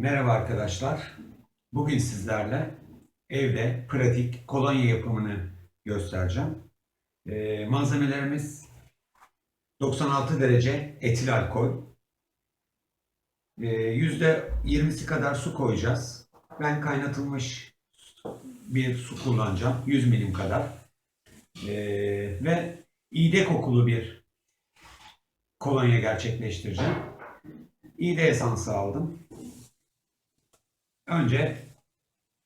Merhaba arkadaşlar. Bugün sizlerle evde pratik kolonya yapımını göstereceğim. Ee, malzemelerimiz 96 derece etil alkol. Ee, %20'si kadar su koyacağız. Ben kaynatılmış bir su kullanacağım. 100 milim kadar. Ee, ve iğde kokulu bir kolonya gerçekleştireceğim. İğde esansı aldım. Önce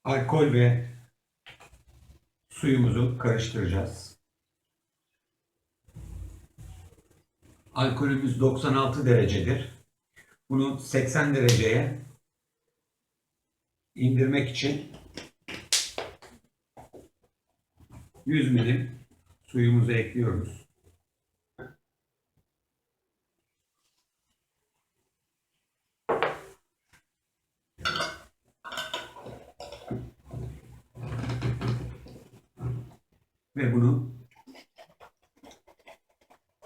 alkol ve suyumuzu karıştıracağız. Alkolümüz 96 derecedir. Bunu 80 dereceye indirmek için 100 milim suyumuzu ekliyoruz. Ve bunu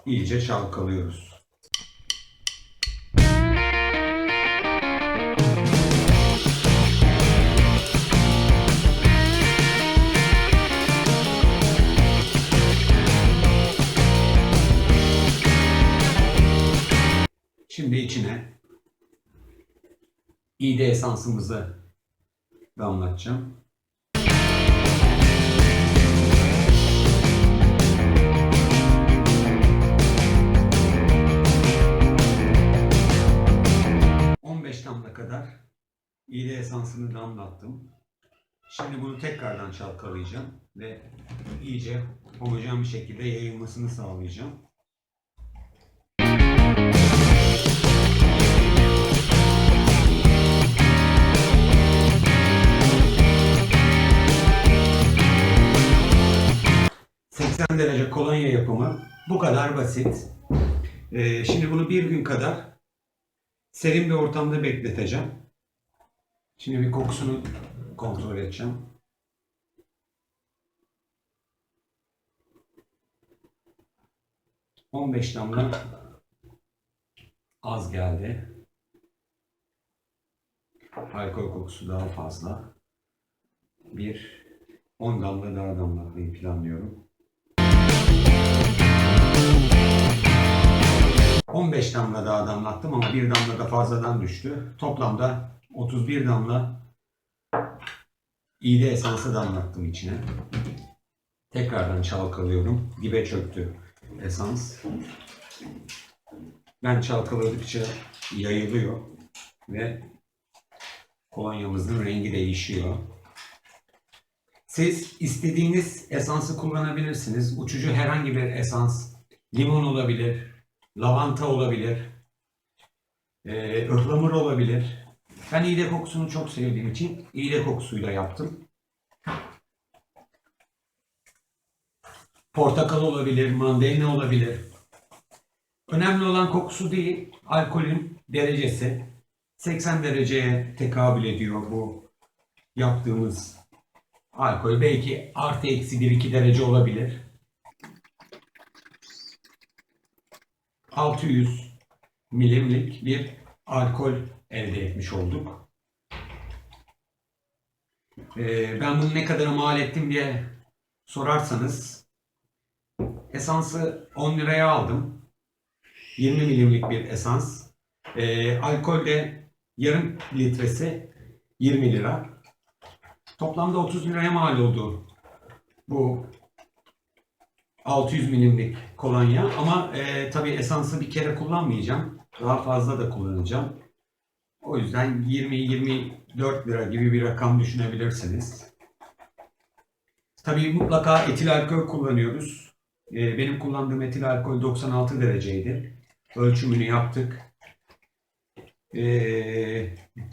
iyice çalkalıyoruz. Şimdi içine iğde esansımızı damlatacağım. İğde esansını damlattım. Şimdi bunu tekrardan çalkalayacağım ve iyice homojen bir şekilde yayılmasını sağlayacağım. ...80 derece kolonya yapımı bu kadar basit. Ee, şimdi bunu bir gün kadar serin bir ortamda bekleteceğim. Şimdi bir kokusunu kontrol edeceğim. ...15 damla az geldi. Alkol kokusu daha fazla. Bir 10 damla daha damlatmayı planlıyorum. 15 damla daha damlattım ama bir damla da fazladan düştü. Toplamda 31 damla iğde esansı damlattım içine. Tekrardan çalkalıyorum. Dibe çöktü esans. Ben çalkaladıkça yayılıyor ve kolonyamızın rengi değişiyor. Siz istediğiniz esansı kullanabilirsiniz. Uçucu herhangi bir esans, limon olabilir, lavanta olabilir, e, ıhlamur olabilir. Ben iğde kokusunu çok sevdiğim için iğde kokusuyla yaptım. Portakal olabilir, mandalina olabilir. Önemli olan kokusu değil, alkolün derecesi. 80 dereceye tekabül ediyor bu yaptığımız alkol. Belki artı eksi 1-2 derece olabilir. 600 milimlik bir alkol elde etmiş olduk. Ee, ben bunu ne kadar mal ettim diye sorarsanız esansı 10 liraya aldım. 20 milimlik bir esans. Ee, alkol de yarım litresi 20 lira. Toplamda 30 liraya mal oldu bu 600 milimlik kolonya ama e, tabii esansı bir kere kullanmayacağım. Daha fazla da kullanacağım. O yüzden 20-24 lira gibi bir rakam düşünebilirsiniz. Tabii mutlaka etil alkol kullanıyoruz. E, benim kullandığım etil alkol 96 dereceydi. Ölçümünü yaptık. E,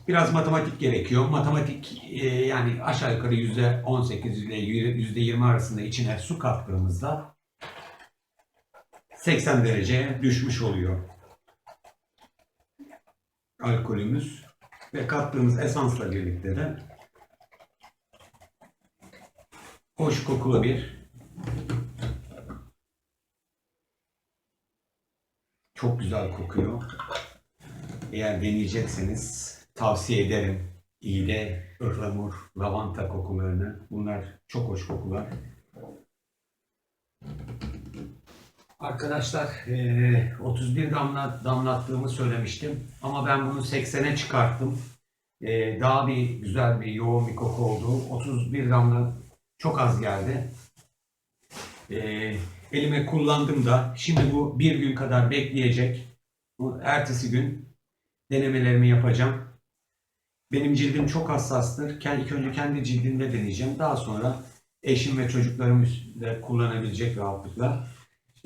biraz matematik gerekiyor. Matematik e, yani aşağı yukarı %18 ile %20 arasında içine su kattığımızda 80 dereceye düşmüş oluyor alkolümüz ve kattığımız esansla birlikte de hoş kokulu bir çok güzel kokuyor. Eğer deneyecekseniz tavsiye ederim. İğde, ıhlamur, lavanta kokularını. Bunlar çok hoş kokular. Arkadaşlar eee, 31 damla damlattığımı söylemiştim ama ben bunu 80'e çıkarttım. Daha bir güzel bir yoğun bir koku oldu. 31 damla çok az geldi. Elime kullandım da şimdi bu bir gün kadar bekleyecek. Ertesi gün denemelerimi yapacağım. Benim cildim çok hassastır. Kendi, ilk önce kendi cildimde deneyeceğim. Daha sonra eşim ve çocuklarım üstünde kullanabilecek rahatlıkla.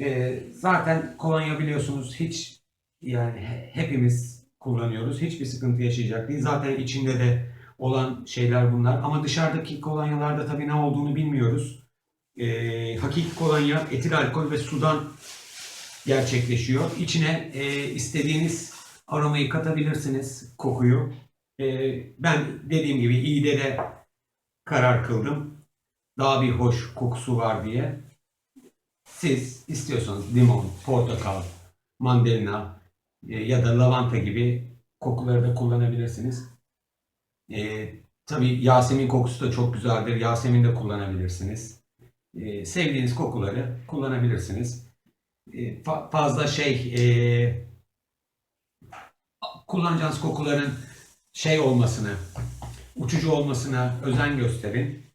Ee, zaten kolonya biliyorsunuz hiç yani he- hepimiz kullanıyoruz. Hiçbir sıkıntı yaşayacak değil. Zaten içinde de olan şeyler bunlar. Ama dışarıdaki kolonyalarda tabii ne olduğunu bilmiyoruz. Ee, hakiki kolonya etil alkol ve sudan gerçekleşiyor. İçine e, istediğiniz aromayı katabilirsiniz, kokuyu. Ee, ben dediğim gibi iyide de karar kıldım. Daha bir hoş kokusu var diye. Siz istiyorsanız limon, portakal, mandalina e, ya da lavanta gibi kokuları da kullanabilirsiniz. E, tabii Yasemin kokusu da çok güzeldir. Yasemin de kullanabilirsiniz. E, sevdiğiniz kokuları kullanabilirsiniz. E, fa- fazla şey e, kullanacağınız kokuların şey olmasını, uçucu olmasına özen gösterin.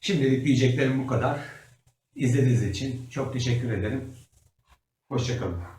Şimdilik diyeceklerim bu kadar. İzlediğiniz için çok teşekkür ederim. Hoşçakalın.